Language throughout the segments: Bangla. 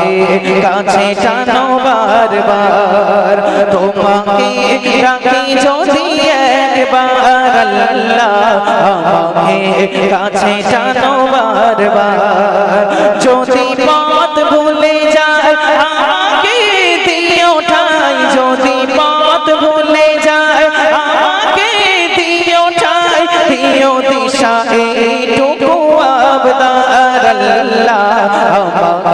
আমাকে কাছে টানো বারবার তোমাকে রাখি যদি একবার আল্লাহ আমাকে কাছে টানো বারবার যদি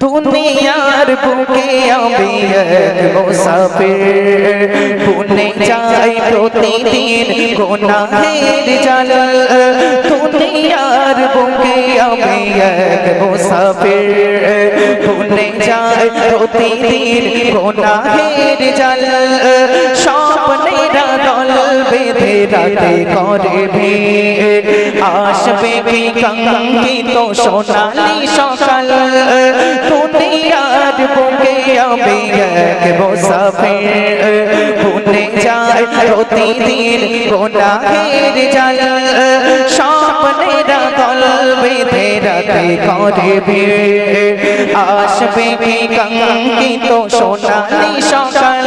দুনিয়ার বুকে আমি এক মুসাফির পুনে যাই প্রতিদিন গুনাহের জাল দুনিয়ার বুকে আমি এক মুসাফির পুনে যাই প্রতিদিন গুনাহের জাল স্বপ্নেরা দল বেঁধে রাতে করে ভিড় আসবে বিকাঙ্কিত সোনালি সকাল দুনিয়ার বুকে আমি এক মুসাফির পুনে যায় প্রতিদিন গুনাহের জাল স্বপ্নেরা দল বেঁধে রাতে করে ভিড় আসবে বিকাঙ্কিত সোনালি সকাল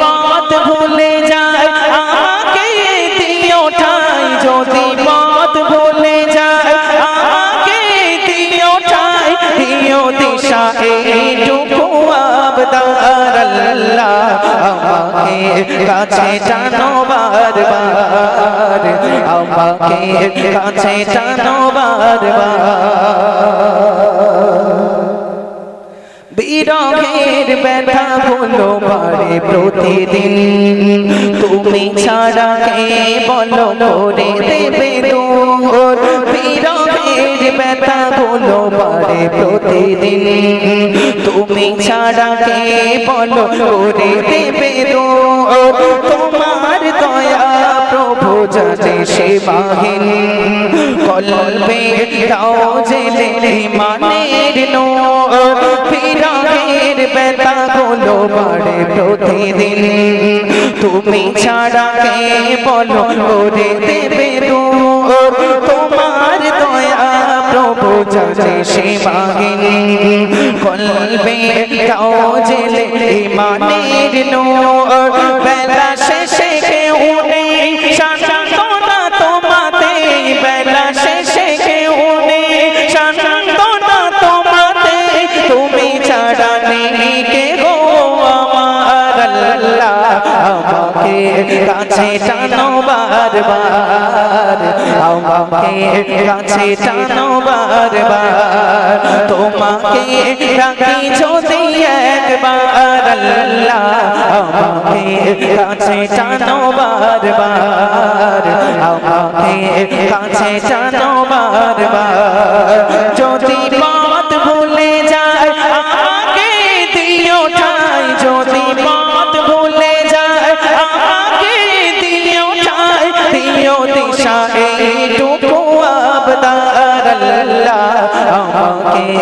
কাছে টানো বারবার, আমাকে কাছে টানো বিরহের ব্যথা বলো পারে প্রতিদিন। তুমি ছাড়া কে বলো, করে দেবে দূর। বিরহের ব্যথা বলো পারে প্রতিদিন। তুমি ছাড়া কে বলো করে দেবে তোমার দয়া প্রভু যাতে সেবাহীন কলবে দাও জেলে মানের নূর। বিরহের ব্যথা গুলো বাড়ে প্রতিদিন। তুমি ছাড়া কে বলো করে দেবে যাতে সীমাহীন কলবে দাও জেলে মানের নূর। বেলা শেষে কেউ নেই সান্তনা তোমাতে। বেলা শেষে কেউ নেই সান্তনা তোমাতে। তুমি ছাড়া নেই কে গো আমার আল্লাহ। আমাকে কাছে টানো বারবার আমাকে কাছে টানো বারবার। তোমাকে রাখি যদি একবার আল্লাহ, আমাকে কাছে টানো বারবার। আমাকে কাছে টানো বারবার। যদি